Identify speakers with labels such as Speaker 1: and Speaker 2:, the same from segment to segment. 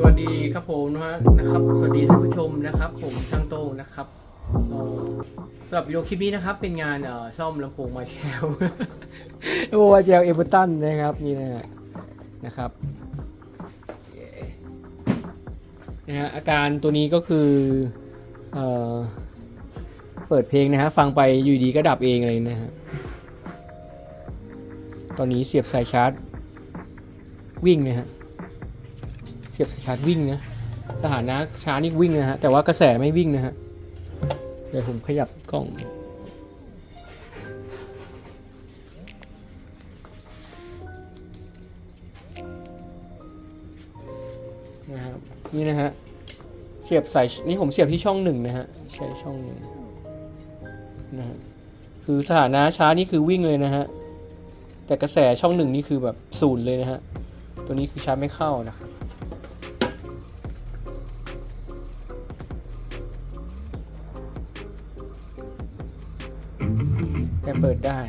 Speaker 1: สวัสดีครับผมนะฮะนะครับ สวัสดีท่านผู้ชมนะครับ ผมช่างโต้งนะครับสำหรับวิดีโอคลิปนี้นะครับ เป็นงานเอ่อซ่อมลำโพงมาแชลลำโพงมาแชลเอเวอร์ตันนะครับนี่นะฮะนะครับนะฮะอาการตัวนี้ก็คือเอ่อเปิดเพลงนะฮะฟังไปอยู่ดีก็ดับเองเลยนะฮะตอนนี้เสียบสายชาร์จวิ่งนะฮะ สียบสายชาร์จวิ่งนะสถานะชาร์จนี่วิ่งนะฮะแต่ว่ากระแสไม่วิ่งนะฮะเดี๋ยวผมขยับกล้องนะครับนี่นะฮะเสียบสายนี่ผมเสียบที่ช่องหนึ่งนะฮะใช้ช่องหนึ่งนะฮะคือสถานะชาร์จนี่คือวิ่งเลยนะฮะแต่กระแสช่องหนึ่งนี่คือแบบศูนย์เลยนะฮะตัวนี้คือชาร์จไม่เข้านะครับ แต่เปิดได้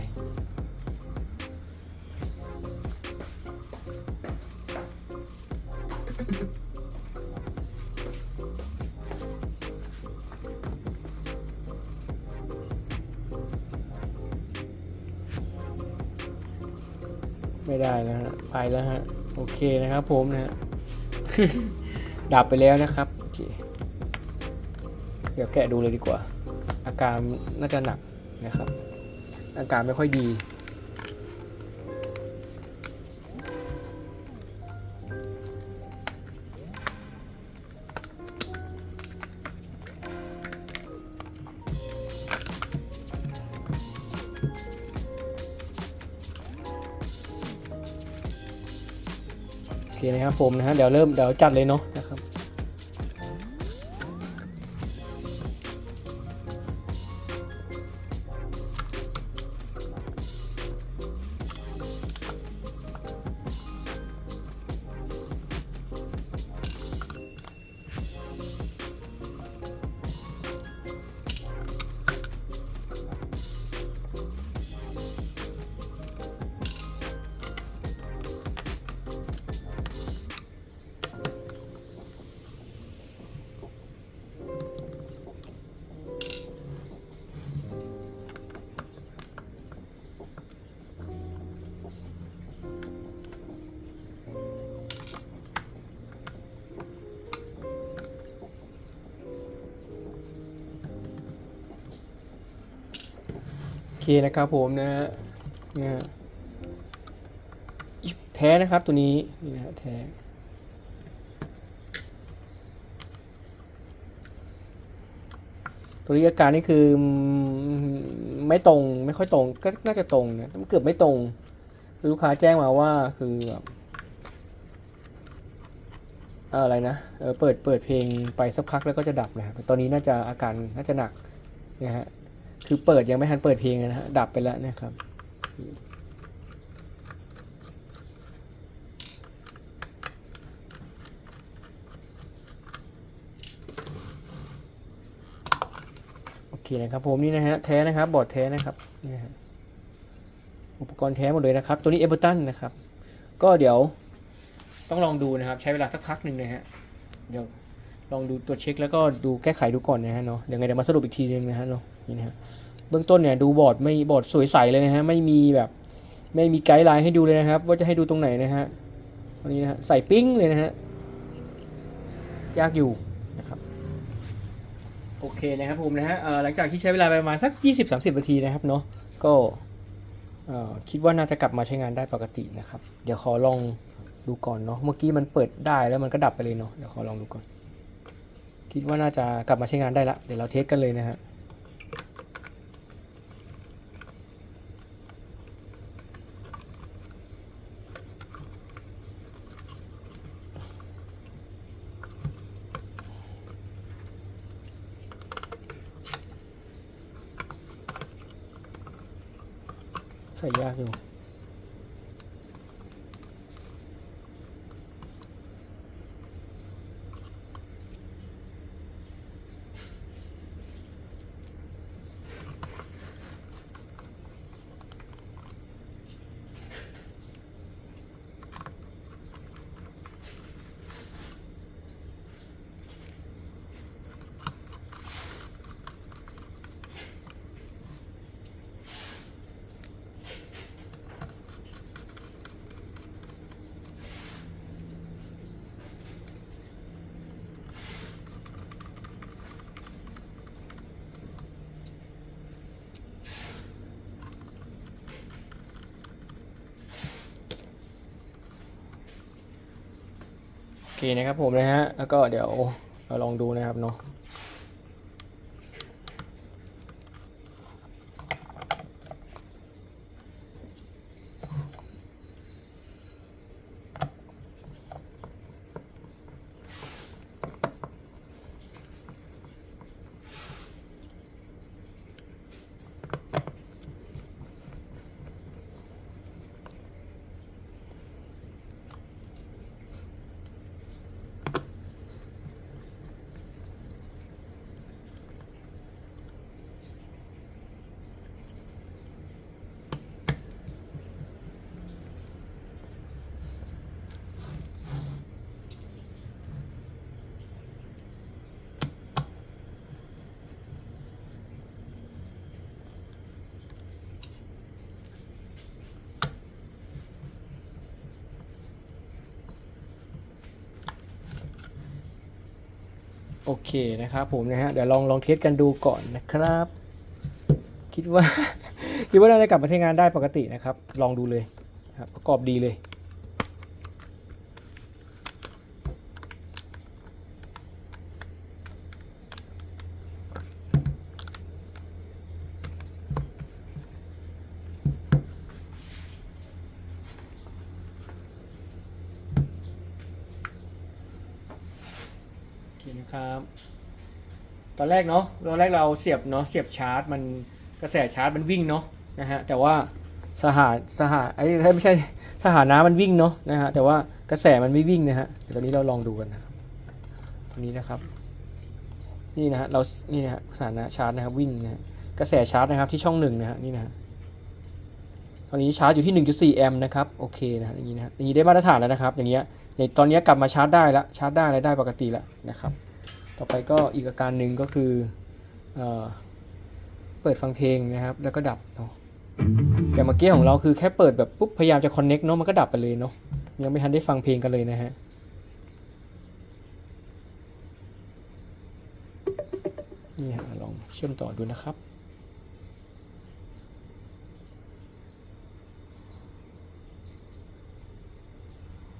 Speaker 1: ไม่ได้แล้วฮะ ไปแล้วฮะ โอเคนะครับผมนะฮะ ดับไปแล้วนะครับโอเคเดี๋ยวแกะดูเลยดีกว่า อาการน่าจะหนักนะครับ อาการไม่ค่อยดี โอเคนะครับผมนะฮะเดี๋ยวเริ่มเดี๋ยวจัดเลยเนาะ นะครับโอเคนะครับผมนะฮะนะแท้นะครับตัวนี้นี่นะฮะแท้ตัวนี้อาการนี่คือไม่ตรงไม่ค่อยตรงก็น่าจะตรงนะเกือบไม่ตรงคือลูกค้าแจ้งมาว่าคือแบบเอ่ออะไรนะเออเปิดเปิดเพลงไปสักพักแล้วก็จะดับนะครับตอนนี้น่าจะอาการน่าจะหนักนะฮะ คือเปิดยังไม่ทันเปิดเพลงนะฮะดับไปแล้วนะครับ โอเคนะครับผมนี่นะฮะแท้นะครับบอร์ดแท้นะครับนี่ฮะอุปกรณ์แท้หมดเลยนะครับ ตัวนี้เอเ e อร์ตันนะครับ ก็เดี๋ยวต้องลองดูนะครับ ใช้เวลาสักพักหนึ่งนะฮะเดี๋ยวลองดูตัวเช็คแล้วก็ดูแก้ไขดูก่อนนะฮะเนาะเดี๋ยวไงเดี๋ยวมาสรุปอีกทีนึงนะฮะเนาะ นี่นะฮะเบื้องต้นเนี่ยดูบอร์ดไม่บอร์ดสวยใสเลยนะฮะไม่มีแบบไม่มีไกด์ไลน์ให้ดูเลยนะครับ ว่าจะให้ดูตรงไหนนะฮะตอนนี้นะฮะใส่ปิ้งเลยนะฮะยากอยู่นะครับโอเคนะครับผมนะฮะหลังจากที่ใช้เวลาไปประมาณสัก 20-30นาทีนะครับเนาะก็คิดว่าน่าจะกลับมาใช้งานได้ปกตินะครับ เดี๋ยวขอลองดูก่อนเนาะเมื่อกี้มันเปิดได้แล้วมันก็ดับไปเลยเนาะเดี๋ยวขอลองดูก่อน คิดว่าน่าจะกลับมาใช้งานได้ละเดี๋ยวเราเทสกันเลยนะฮะ ใส่ยากอยู่ เคนะครับผมนะฮะ แล้วก็เดี๋ยวเราลองดูนะครับเนาะ โอเคนะครับผมนะฮะเดี๋ยวลองลองเทสกันดูก่อนนะครับ คิดว่า คิดว่าน่าจะกลับมาใช้งานได้ปกตินะครับ ลองดูเลยครับประกอบดีเลย โอเคนะครับ ตอนแรกเนาะตอนแรกเราเสียบเนาะเสียบชาร์จ มันกระแสชาร์จมันวิ่งเนาะนะฮะแต่ว่าสหาสหาไอ้ไม่ใช่สหาน้ำมันวิ่งเนาะนะฮะแต่ว่ากระแสมันไม่วิ่งนะฮะเดี๋ยวตอนนี้เราลองดูกันนะครับตรงนี้นะครับนี่นะฮะเรานี่นะฮะสถานะชาร์จนะครับวิ่งนะฮะกระแสชาร์จนะครับที่ช่องหนึ่งนะฮะนี่นะฮะตอนนี้ชาร์จอยู่ที่ 1.4 แอมป์นะครับโอเคนะฮะอย่างนี้นะฮะอย่างนี้ได้มาตรฐานแล้วนะครับ อย่างเงี้ยในตอนนี้กลับมาชาร์จได้แล้วชาร์จได้อะไรได้ปกติแล้วนะครับ ต่อไปก็อีกอาการหนึ่งก็คือเอเปิดฟังเพลงนะครับ แล้วก็ดับเนาะแต่เมื่อกี้ของเราคือแค่เปิดแบบปุ๊บพยายามจะคอนเน็กเนาะมันก็ดับไปเลยเนาะยังไม่ทันได้ฟังเพลงกันเลยนะฮะนี่ฮะลองเชื่อมต่อดูนะครับ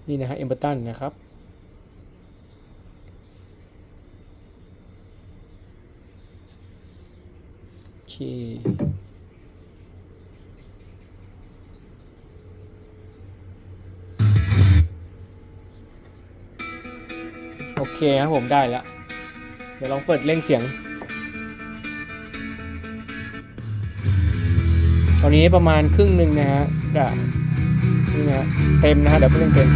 Speaker 1: นี่นะฮะเอมเบอร์ตันนะครับ โอเคโอเคครับผมได้แล้ว เดี๋ยวลองเปิดเร่งเสียง ตอนนี้ประมาณครึ่งหนึ่งนะฮะจะนี่นะฮะเต็มนะฮะเดี๋ยวเพิ่งเต็ม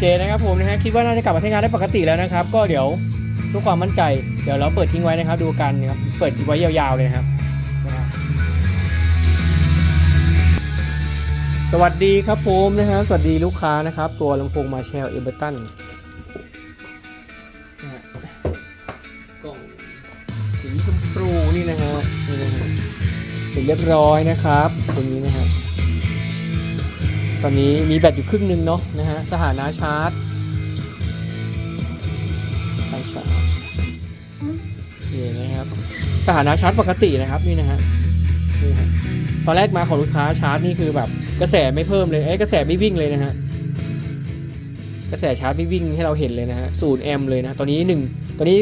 Speaker 1: เคนะครับผมนะฮะคิดว่าน่าจะกลับมาใช้งานได้ปกติแล้วนะครับ ก็เดี๋ยวเพื่อความมั่นใจเดี๋ยวเราเปิดทิ้งไว้นะครับ ดูกันนะครับเปิดทิ้งไว้ยาวๆเลยนะครับ สวัสดีครับผมนะฮะสวัสดีลูกค้านะครับ ตัวลำโพงมาแชลเอเบอร์ตันกล่องสีชมพูนี่นะฮะนี่นะฮะเสร็จเรียบร้อยนะครับตรงนี้นะฮะ ตอนนี้มีแบตอยู่ครึ่งหนึ่งเนาะนะฮะสถานะชาร์จสายชาร์จนี่นะครับสถานะชาร์จปกตินะครับนี่นะฮะนี่ฮะตอนแรกมาของลูกค้าชาร์จนี่คือแบบกระแสไม่เพิ่มเลยเอ้กระแสไม่วิ่งเลยนะฮะกระแสชาร์จไม่วิ่งให้เราเห็นเลยนะฮะศูนย์แอมป์เลยนะตอนนี้หนึ่งตอนนี้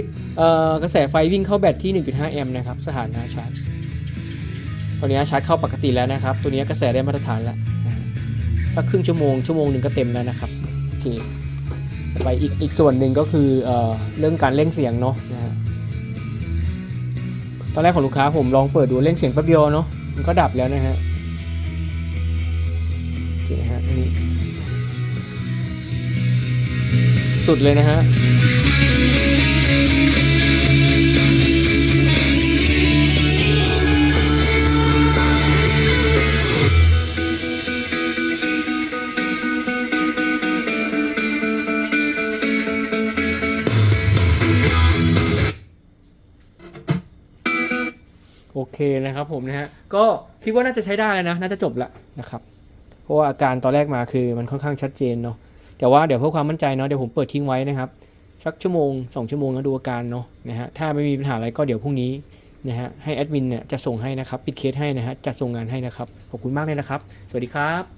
Speaker 1: กระแสไฟวิ่งเข้าแบตที่ 1.5 แอมป์นะครับสถานะชาร์จตอนนี้ชาร์จเข้าปกติแล้วนะครับ ตัวนี้กระแสได้มาตรฐานแล้ว สักครึ่งชั่วโมงชั่วโมงหนึ่งก็เต็มแล้วนะครับโอเคไปอีกอีกส่วนหนึ่งก็คือเอ่อเรื่องการเล่นเสียงเนาะนะฮะตอนแรกของลูกค้าผมลองเปิดดูเล่นเสียงแป๊บเดียวเนาะมันก็ดับแล้วนะฮะโอเคนะฮะอันนี้สุดเลยนะฮะ เคนะครับผมนะฮะก็คิดว่าน่าจะใช้ได้แล้วนะ น่าจะจบละนะครับ เพราะว่าอาการตอนแรกมาคือมันค่อนข้างชัดเจนเนาะแต่ว่าเดี๋ยวเพื่อความมั่นใจเนาะเดี๋ยวผมเปิดทิ้งไว้นะครับสักชั่วโมงสองชั่วโมงแล้วดูอาการเนาะนะฮะถ้าไม่มีปัญหาอะไรก็เดี๋ยวพรุ่งนี้นะฮะให้แอดมินเนี่ยจะส่งให้นะครับ ปิดเคสให้นะฮะจะส่งงานให้นะครับ ขอบคุณมากเลยนะครับ สวัสดีครับ